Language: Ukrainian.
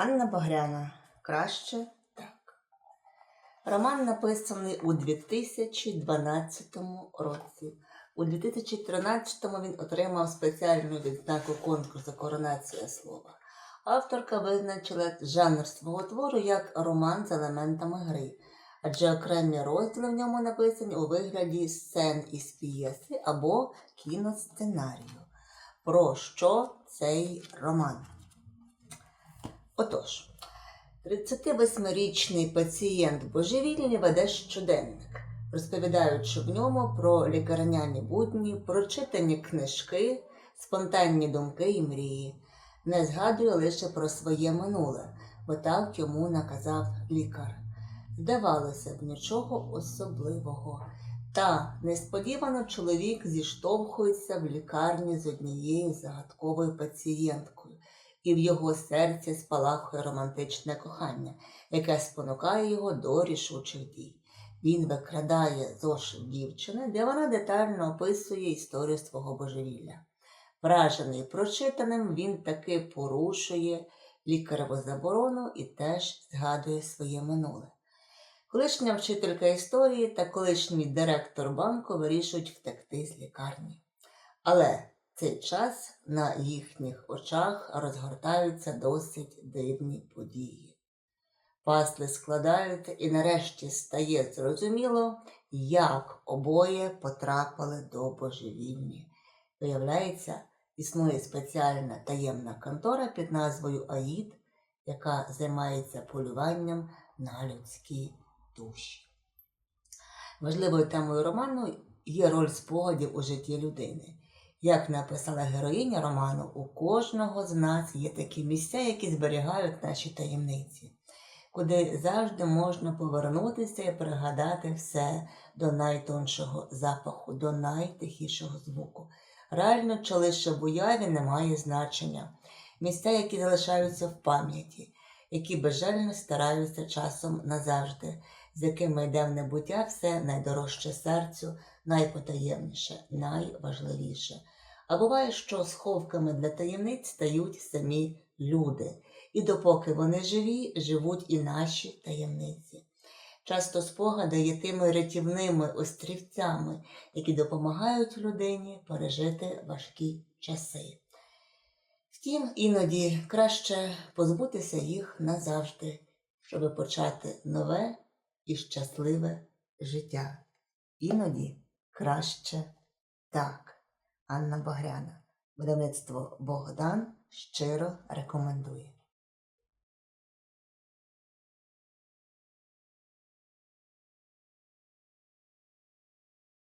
Анна Багряна. Краще так. Роман написаний у 2012 році. У 2013 він отримав спеціальну відзнаку конкурсу Коронація слова. Авторка визначила жанр свого твору як роман з елементами гри, адже окремі розділи в ньому написані у вигляді сцен із п'єси або кіносценарію. Про що цей роман? Отож, 38-річний пацієнт божевільний веде щоденник, розповідаючи в ньому про лікарняні будні, прочитані книжки, спонтанні думки і мрії. Не згадує лише про своє минуле, бо так йому наказав лікар. Здавалося б, нічого особливого. Та несподівано чоловік зіштовхується в лікарні з однією загадковою пацієнткою, і в його серці спалахує романтичне кохання, яке спонукає його до рішучих дій. Він викрадає зошит дівчини, де вона детально описує історію свого божевілля. Вражений прочитаним, він таки порушує лікареву заборону і теж згадує своє минуле. Колишня вчителька історії та колишній директор банку вирішують втекти з лікарні. Але цей час на їхніх очах розгортаються досить дивні події. Пасли складаються і нарешті стає зрозуміло, як обоє потрапили до божевільні. Виявляється, існує спеціальна таємна контора під назвою АІД, яка займається полюванням на людські душі. Важливою темою роману є роль спогадів у житті людини. Як написала героїня роману, у кожного з нас є такі місця, які зберігають наші таємниці, куди завжди можна повернутися і пригадати все до найтоншого запаху, до найтихішого звуку. Реально, чи лише в уяві не має значення. Місця, які залишаються в пам'яті, які безжально стараються часом назавжди, з якими йде в небуття все найдорожче серцю, найпотаємніше, найважливіше. А буває, що сховками для таємниць стають самі люди, і допоки вони живі, живуть і наші таємниці. Часто спогади є тими рятівними острівцями, які допомагають людині пережити важкі часи. Втім, іноді краще позбутися їх назавжди, щоб почати нове і щасливе життя. Іноді краще так. Анна Багряна. Видавництво Богдан щиро рекомендує.